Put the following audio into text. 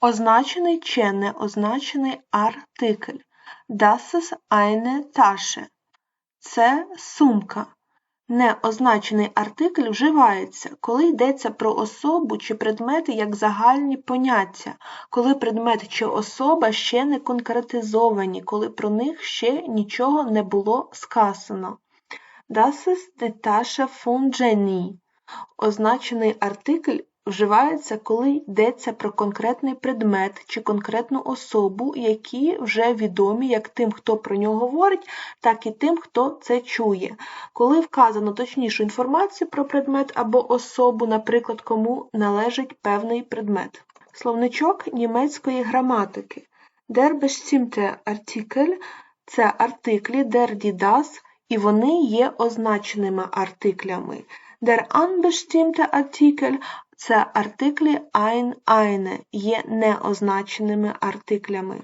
означений чи неозначений артикль. Das ist eine Tasche. Це сумка. Неозначений артикль вживається, коли йдеться про особу чи предмети як загальні поняття, коли предмет чи особа ще не конкретизовані, коли про них ще нічого не було сказано. Das ist die Tasche von Jenny. Означений артикль вживається, коли йдеться про конкретний предмет чи конкретну особу, які вже відомі як тим, хто про нього говорить, так і тим, хто це чує. Коли вказано точнішу інформацію про предмет або особу, наприклад, кому належить певний предмет. Словничок німецької граматики. Der bestimmte Artikel – це артиклі der, die, das, і вони є означеними артиклями. Der unbestimmte Artikel – це артиклі ein, eine, є неозначеними артиклями.